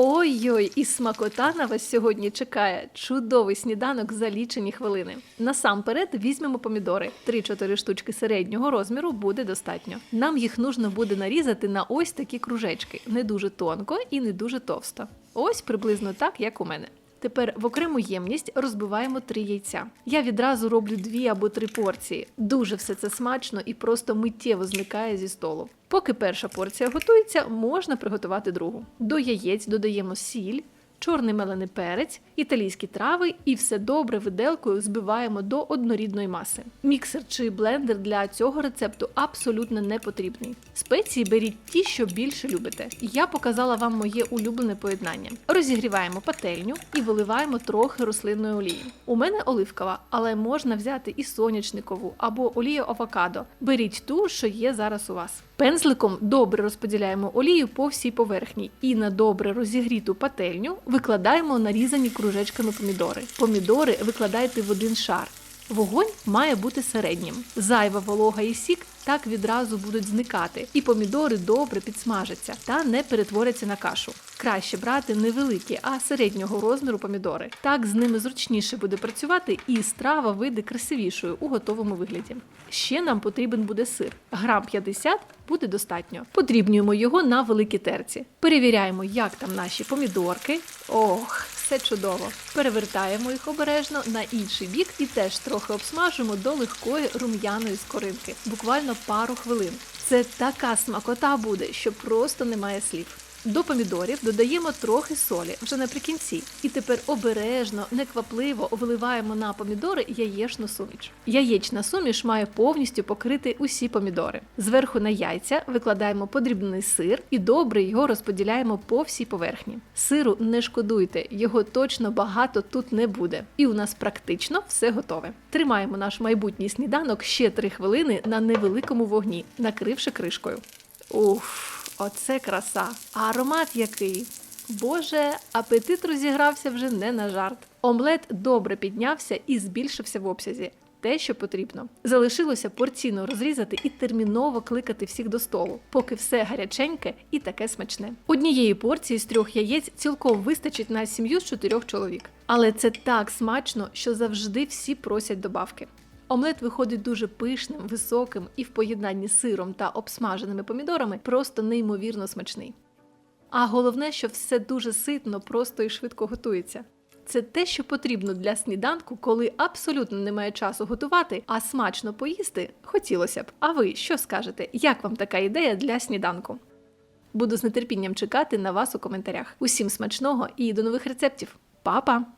Ой-ой, і смакота на вас сьогодні чекає. Чудовий сніданок за лічені хвилини. Насамперед візьмемо помідори. 3-4 штучки середнього розміру буде достатньо. Нам їх нужно буде нарізати на ось такі кружечки, не дуже тонко і не дуже товсто. Ось приблизно так, як у мене. Тепер в окрему ємність розбиваємо три яйця. Я відразу роблю дві або три порції. Дуже все це смачно і просто миттєво зникає зі столу. Поки перша порція готується, можна приготувати другу. До яєць додаємо сіль, чорний мелений перець, італійські трави і все добре виделкою збиваємо до однорідної маси. Міксер чи блендер для цього рецепту абсолютно не потрібний. Спеції беріть ті, що більше любите. Я показала вам моє улюблене поєднання. Розігріваємо пательню і виливаємо трохи рослинної олії. У мене оливкова, але можна взяти і соняшникову або олію авокадо. Беріть ту, що є зараз у вас. Пензликом добре розподіляємо олію по всій поверхні і на добре розігріту пательню викладаємо нарізані кружечками помідори. Помідори викладайте в один шар. Вогонь має бути середнім. Зайва волога і сік так відразу будуть зникати, і помідори добре підсмажаться та не перетворяться на кашу. Краще брати не великі, а середнього розміру помідори. Так з ними зручніше буде працювати, і страва вийде красивішою у готовому вигляді. Ще нам потрібен буде сир. Грам 50 буде достатньо. Подрібнюємо його на великій терці. Перевіряємо, як там наші помідорки. Ох, все чудово. Перевертаємо їх обережно на інший бік і теж трохи обсмажимо до легкої рум'яної скоринки. Буквально пару хвилин. Це така смакота буде, що просто немає слів. До помідорів додаємо трохи солі вже наприкінці. І тепер обережно, неквапливо виливаємо на помідори яєчну суміш. Яєчна суміш має повністю покрити усі помідори. Зверху на яйця викладаємо подрібний сир і добре його розподіляємо по всій поверхні. Сиру не шкодуйте, його точно багато тут не буде. І у нас практично все готове. Тримаємо наш майбутній сніданок ще 3 хвилини на невеликому вогні, накривши кришкою. Уф, оце краса! А аромат який! Боже, апетит розігрався вже не на жарт. Омлет добре піднявся і збільшився в обсязі. Те, що потрібно. Залишилося порційно розрізати і терміново кликати всіх до столу, поки все гаряченьке і таке смачне. Однієї порції з трьох яєць цілком вистачить на сім'ю з чотирьох чоловік. Але це так смачно, що завжди всі просять добавки. Омлет виходить дуже пишним, високим і в поєднанні з сиром та обсмаженими помідорами просто неймовірно смачний. А головне, що все дуже ситно, просто і швидко готується. Це те, що потрібно для сніданку, коли абсолютно немає часу готувати, а смачно поїсти хотілося б. А ви що скажете? Як вам така ідея для сніданку? Буду з нетерпінням чекати на вас у коментарях. Усім смачного і до нових рецептів. Па-па!